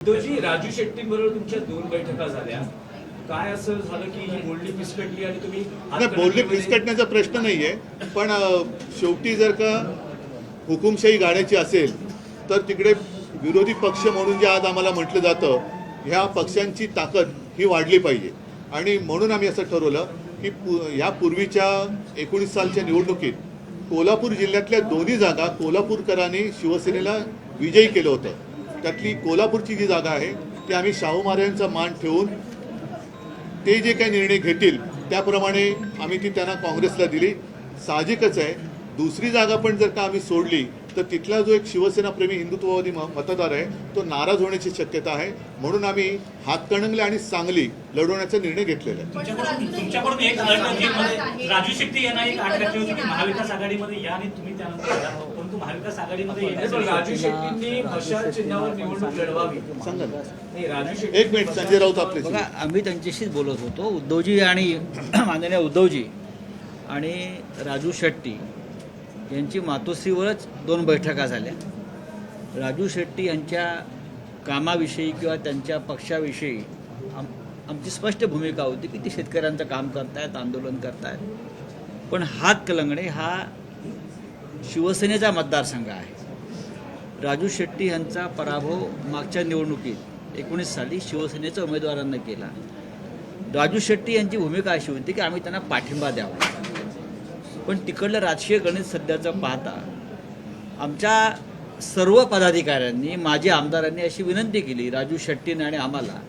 उद्धवजी राजू शेट्टींबरोबर तुमच्या दोन बैठका झाल्या. काय असं झालं की ही बोलणी फिसकटली आणि तुम्ही नाही बोलणे फिसकटण्याचा प्रश्न नाहीये पण अ, शेवटी जर का हुकुमशाही गाण्याची असेल तर तिकडे विरोधी पक्ष म्हणून जे आज आम्हाला म्हटलं जातं ह्या पक्षांची ताकद ही वाढली पाहिजे. आणि म्हणून आम्ही असं ठरवलं की पु ह्या पूर्वीच्या एकोणीस सालच्या निवडणुकीत कोल्हापूर जिल्ह्यातल्या दोन्ही जागा कोल्हापूरकरांनी शिवसेनेला विजयी केलं होतं. त्यातली कोल्हापूरची जी जागा आहे ती आम्ही शाहू महाराजांचा मान ठेवून ते जे काही निर्णय घेतील त्याप्रमाणे आम्ही ती त्यांना काँग्रेसला दिली. साहजिकच आहे. दुसरी जागा पण जर का आम्ही सोडली तर तिथला जो एक शिवसेनाप्रेमी हिंदुत्ववादी म- मतदार आहे तो नाराज होण्याची शक्यता आहे. म्हणून आम्ही हातकणंगले आणि सांगली लढवण्याचा निर्णय घेतलेला आहे. राजू शेट्टी यांना एक आठ महाविकास आघाडीमध्ये या आणि तुम्ही त्यानंतर या. परंतु महाविकास आघाडीमध्ये नाही, पण राजू शेट्टींनी मशाल चिन्हावर निवडणूक लढवावी. सांगा ना. नाही राजू शेट्टी एक मिनिट संजय राऊत आपले बघा आम्ही त्यांच्याशीच बोलत होतो. उद्धवजी आणि माननीय उद्धवजी आणि राजू शेट्टी. यांची मातोश्रीवरच दोन बैठका झाल्या. राजू शेट्टी यांच्या कामाविषयी किंवा त्यांच्या पक्षाविषयी आम आमची स्पष्ट भूमिका होती की ते शेतकऱ्यांचं काम करतायत आंदोलन करतायत. पण हात कलंगणे हा शिवसेनेचा मतदारसंघ आहे. राजू शेट्टी यांचा पराभव मागच्या निवडणुकीत एकोणीस साली शिवसेनेच्या उमेदवारांना केला. राजू शेट्टी यांची भूमिका अशी होती की आम्ही त्यांना पाठिंबा द्यावा. पण तिकडलं राजकीय गणित सध्याचं पाहता आमच्या सर्व पदाधिकाऱ्यांनी माजी आमदारांनी अशी विनंती केली राजू शेट्टीने आणि आम्हाला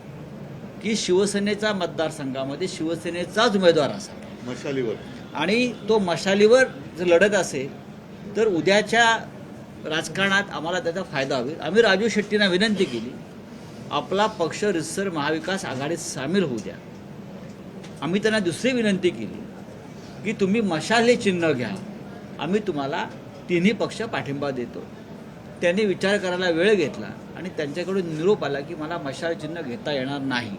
की शिवसेनेच्या मतदारसंघामध्ये शिवसेनेचाच उमेदवार असावा. मशालीवर. आणि तो मशालीवर जर लढत असेल तर उद्याच्या राजकारणात आम्हाला त्याचा फायदा होईल. आम्ही राजू शेट्टींना विनंती केली आपला पक्ष रितसर महाविकास आघाडीत सामील होऊ द्या. आम्ही त्यांना दुसरी विनंती केली की तुम्ही मशाल चिन्ह घ्या. आम्ही तुम्हाला तिन्ही पक्ष पाठिंबा देतो. त्यांनी विचार करायला वेळ घेतला आणि त्यांच्याकडून निरोप आला की मला मशाल चिन्ह घेता येणार नाही.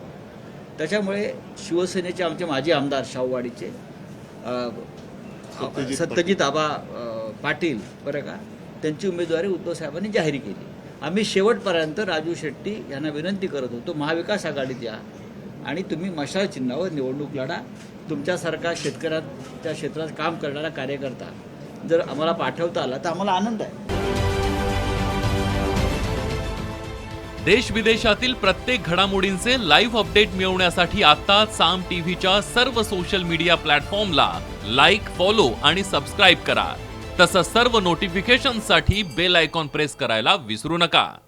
त्याच्यामुळे शिवसेनेचे आमचे माजी आमदार शाहूवाडीचे सत्यजित आबा पाटील बरं का त्यांची उमेदवारी उद्धव साहेबांनी जाहीर केली. आम्ही शेवटपर्यंत राजू शेट्टी यांना विनंती करत होतो महाविकास आघाडीत या. आणि तुम्ही मशाल चिन्हावर निवडणूक लढा. तुमच्यासारखा शेतकऱ्याच्या क्षेत्रात काम करणारा कार्यकर्ता जर आम्हाला पाठवता आला तर आम्हाला आनंद आहे. देश विदेशातील प्रत्येक घडामोडींचे लाईव्ह अपडेट मिळवण्यासाठी आता साम टीव्हीच्या सर्व सोशल मीडिया प्लॅटफॉर्मला लाईक फॉलो आणि सबस्क्राईब करा. तसंच सर्व नोटिफिकेशनसाठी बेल आयकॉन प्रेस करायला विसरू नका.